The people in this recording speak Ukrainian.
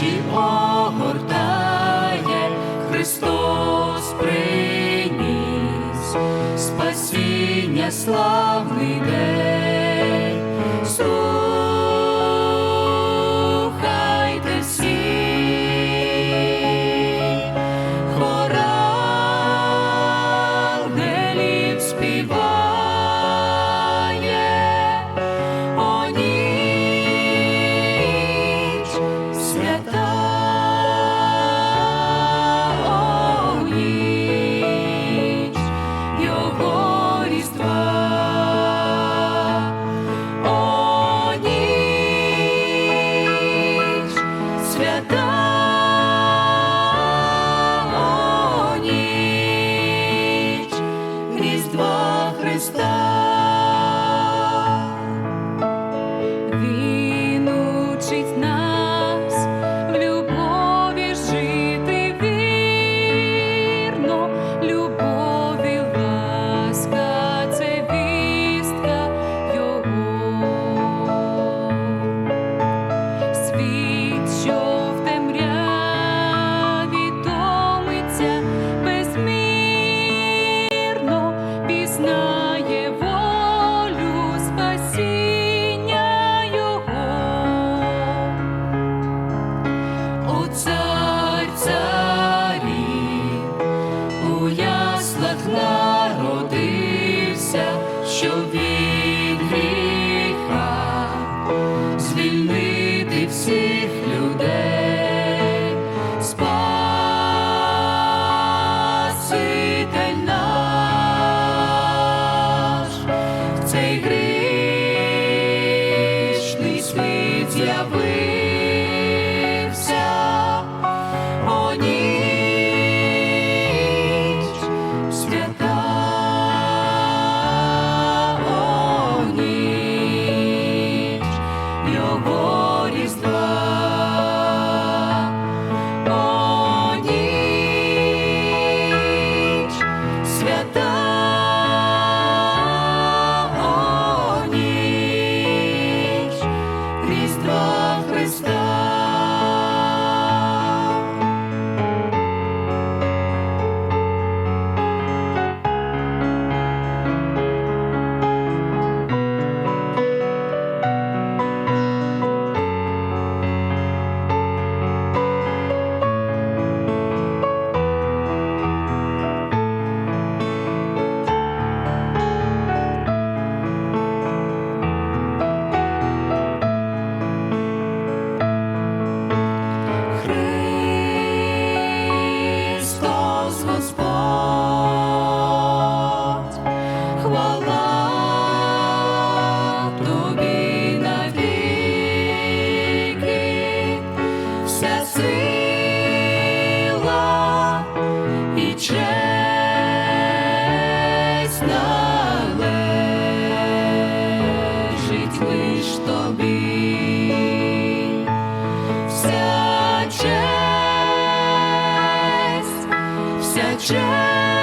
душі огортає, Христос приніс спасіння славний день. está. народився, що від гріха звільнити всіх. such a